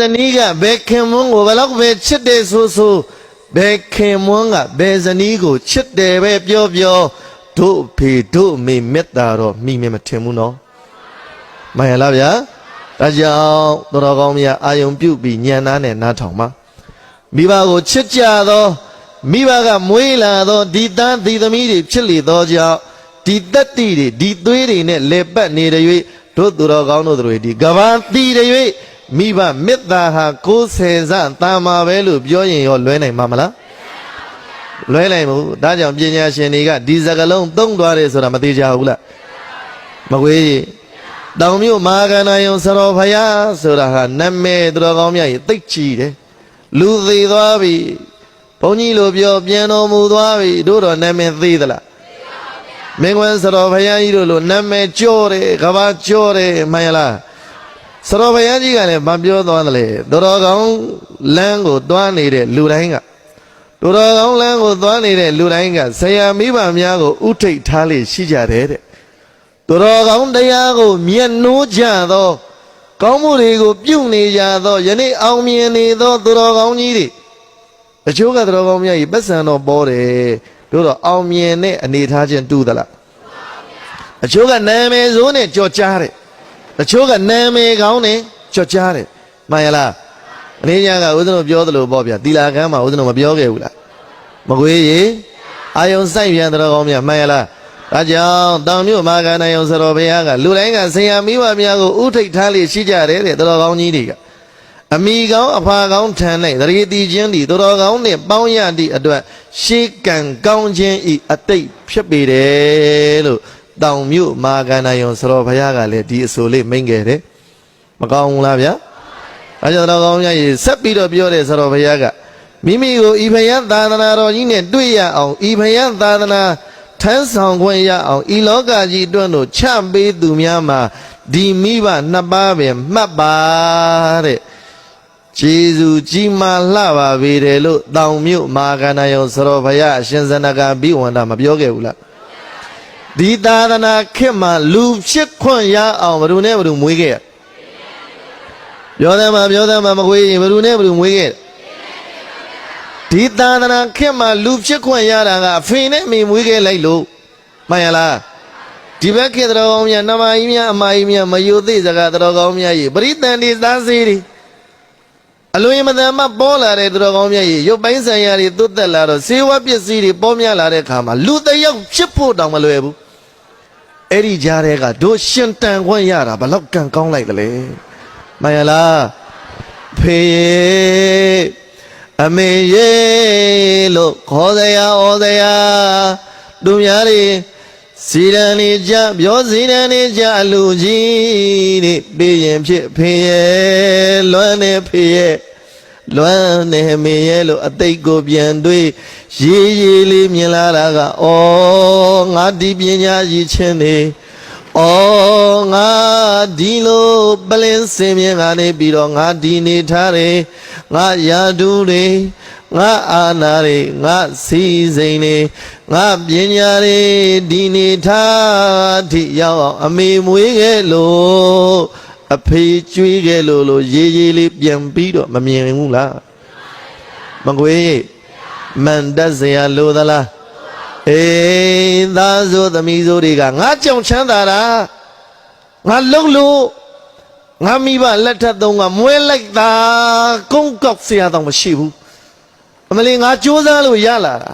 ဇနီးကဘယ်ခင်မွန်းကိုဘယ်တော့ပဲချစ်တယ်ဆိုဆိုဘယ်ခင်မွန်းကဘယ်ဇနီးကိုချစ်တယ်ပဲပြောပြောတို့အဖေတို့အမေမေတ္တာတော့မိမမထင်ဘူးနော်မှန်ရလားဗျာဒါကြောင့်တော်တော်ကောင်းမြတ်အာယုံပြုတ်ပြီးညံသားနဲ့နားထောင်ပါမိဘကိုချစ်ကြသောမိဘကမွေးလာသောဒီသားဒီသမီးတွေဖြစ်လေသောကြောင့်ဒီတက်တိတွေဒီသွေးတွေနဲ့လေပတ်နေတဲ့၍တို့သူတော်ကောင်းတို့တွေဒီကဘာတီတွေ၍ မိဘမေတ္တာဟာ90စတာမာပဲလို့ပြောရင်ရောလွဲနိုင်မှာမလားလွဲနိုင်ဘူးဒါကြောင့်ပညာရှင်တွေကဒီစကလုံးသုံးသွားတယ်ဆိုတာမသေးကြဘူးလားမကွေးတောင်မြို့မဟာကဏယုံစရောဖယားဆိုတာဟာနာမည်သူတော်ကောင်းများကြီးသိတ်ကြည့်တယ်လူသေးသွားပြီဘုန်းကြီးလိုပြောပြန်တော်မူသွားပြီတို့တော့နာမည်သေးသလားမင်းကွန်းစရောဖယားကြီးတို့လိုနာမည်ကြော့တယ်ကဘာကြော့တယ်မှန်ရလား စရောဖယားကြီးကလည်းမပြောသွားတယ်လေသူတော်ကောင်းလမ်းကိုတွားနေတဲ့လူတိုင်းကသူတော်ကောင်းလမ်းကိုသွားနေတဲ့လူတိုင်းကဆရာမိဘများကိုဥထိတ်ထားလေရှိကြတယ်တဲ့သူတော်ကောင်းတရားကိုမျက်နှိုးကြသောကောင်းမှုတွေကိုပြုနေကြသောယနေ့အောင်မြင်နေသောသူတော်ကောင်းကြီးတွေတချို့ကသူတော်ကောင်းများကြီးပတ်စံတော့ပေါ်တယ်တို့တော့အောင်မြင်တဲ့အနေထားချင်းတူသလားတချို့ကနာမည်ဆိုးနဲ့ကြော်ကြားတယ် တချို့ကနာမည်ကောင်းနဲ့ကြော်ကြားတယ်မှန်ရလားအနေညာကဦးဇင်းတို့ပြောသလိုပေါ့ဗျာတီလာကမ်းမှာဦးဇင်းတို့မပြောခဲ့ဘူးလားမကွေးရေအာယုံစိုက်ပြန်တော်ကောင်းများမှန်ရလားဒါကြောင့်တောင်မြို့မာဂနာယုံစတော်ဘုရားကလူတိုင်းကဆရာမိဘများကိုဥထိတ်ထားလေရှိကြတယ်တဲ့တော်ကောင်းကြီးတွေကအမိကောင်းအဖာကောင်းထံ၌တရေတီချင်းဒီတော်ကောင်းနှင့်ပေါင်းရသည့်အတွက်ရှေးကံကောင်းခြင်းဤအတိတ်ဖြစ်ပေတယ်လို့ တောင်မြို့မာဂနာယုံစတော်ဘုရားကလည်းဒီအဆိုလေးမိန့်ခဲ့တယ်မကောင်းဘူးလားဗျာအဲကြောင့်တော်ကောင်းများကြီးဆက်ပြီးတော့ပြောတယ်ဆိုတော့ဘုရားကမိမိကိုဤဖယံသာသနာတော်ကြီးနဲ့တွေ့ရအောင်ဤဖယံသာသနာထမ်းဆောင်ခွင့်ရအောင်ဤလောကကြီးအတွန်းတို့ချပေးသူများမှာဒီမိဘနှစ်ပါးပဲမှတ်ပါတဲ့ဂျေဇူးကြီးမားလှပါပေတယ်လို့တောင်မြို့မာကဏယုံစရောဘုရားအရှင်ဇနကဘိဝန္ဒမပြောခဲ့ဘူးလား ဒီသာသနာခေတ်မှာလူဖြစ်ခွင့်ရအောင်ဘယ်သူနဲ့ဘယ်သူမွေးခဲ့ရပြောတယ်မှာပြောတယ်မှာမခွေးရင်ဘယ်သူနဲ့ဘယ်သူမွေးခဲ့ဒီသာသနာခေတ်မှာလူဖြစ်ခွင့်ရတာကအဖေနဲ့အမေမွေးခဲ့လိုက်လို့မှန်ရလားဒီဘက်ခေတ်တော်ကောင်းများနမကြီးများအမကြီးများမယိုသိစကားတော်ကောင်းများကြီးပရိသန်ဒီသားစေးတွေအလွန်မတန်မှပေါ်လာတဲ့တော်ကောင်းများကြီးရုပ်ပိုင်းဆိုင်ရာတွေသွတ်သက်လာတော့စေဝပစ္စည်းတွေပေါ်များလာတဲ့အခါမှာလူတစ်ယောက်ဖြစ်ဖို့တောင်မလွယ်ဘူး အဲ့ဒီကြားထဲကတို့ရှင်တန်ခွင့်ရတာဘလောက်ကံကောင်းလိုက်တယ်လေမှန်ရလားဖေရေအမေရေလို့ခေါ်စရာဩစရာသူများတွေစီရန်နေကြပြောစီရန်နေကြအလူကြီးတွေပြီးရင်ဖြစ်ဖေရေလွမ်းနေဖေရေ လွမ်းနေမေရေလို့အတိတ်ကိုပြန်တွေးရေးရေးလေးမြင်လာတာကဩငါဒီပညာရည်ချင်းနေ။အော်ငါဒီလိုပလင်းစင်မြင်ကနေပြီးတော့ငါဒီနေထားတယ်။ငါယာဒူတွေငါအာနာတွေငါစီစိန်တွေငါပညာတွေဒီနေထားထိရောက်အောင်အမေမွေးခဲ့လို့ အဖေကျွေးခဲ့လို့လို့ရေးရေးလေးပြန်ပြီးတော့မမြင်ဘူးလားမကွေးမန်တက်စရာလိုသလားအေးသားဆိုသမီးဆိုတွေကငါကြောင်ချမ်းသာတာငါလုံလို့ငါမိဘလက်ထက်သုံးကမွဲလိုက်တာကုန်းကောက်စရာတော့မရှိဘူးအမလေးငါစ조사လို့ရလာတာ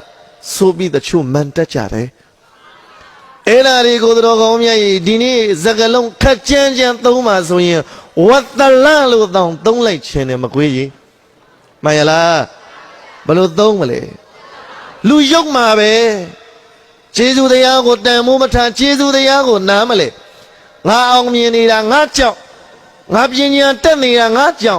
ဆိုပြီးတချို့မန်တက်ကြတယ် အဲ့ဒါတွေကိုတော်ကောင်းမြတ်ကြီးဒီနေ့စကလုံးခက်ကြမ်းကြမ်းသုံးပါဆိုရင်ဝတ်တလလို့တောင်သုံးလိုက်ခြင်းနဲ့မကွေးကြီးမှန်ရလားဘယ်လိုသုံးမလဲလူယုတ်မှာပဲကျေးဇူးတရားကိုတန်မိုးမထားကျေးဇူးတရားကိုနားမလဲငါအောင်မြင်နေတာငါကြောင့်ငါပညာတက်နေတာငါကြောင့်